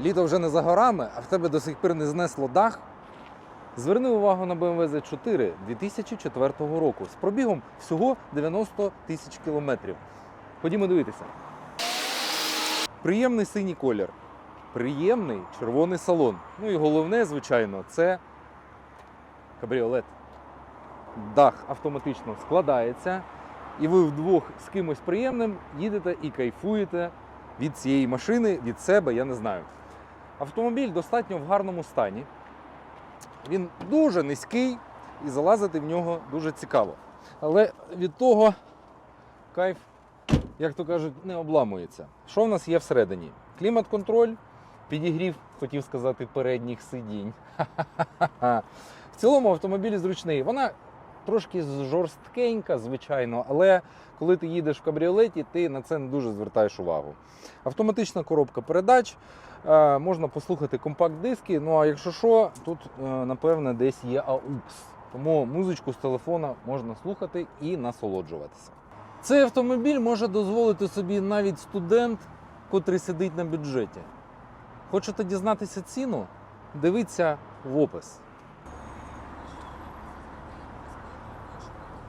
Літо вже не за горами, а в тебе до сих пір не знесло дах. Зверни увагу на BMW Z4 2004 року з пробігом всього 90 тисяч кілометрів. Ходімо дивитися. Приємний синій колір, приємний червоний салон. Ну і головне, звичайно, це кабріолет. Дах автоматично складається, і ви вдвох з кимось приємним їдете і кайфуєте від цієї машини, від себе, я не знаю. Автомобіль достатньо в гарному стані. Він дуже низький і залазити в нього дуже цікаво. Але від того кайф, як то кажуть, не обламується. Що в нас є всередині? Клімат-контроль, підігрів, хотів сказати, передніх сидінь. В цілому автомобіль зручний. Вона трошки жорсткенька, звичайно, але коли ти їдеш в кабріолеті, ти на це не дуже звертаєш увагу. Автоматична коробка передач. Е, Можна послухати компакт-диски. Ну а якщо що, тут е, напевне десь є AUX. Тому музичку з телефона можна слухати і насолоджуватися. Цей автомобіль може дозволити собі навіть студент, котрий сидить на бюджеті. Хочете дізнатися ціну? Дивіться в опис.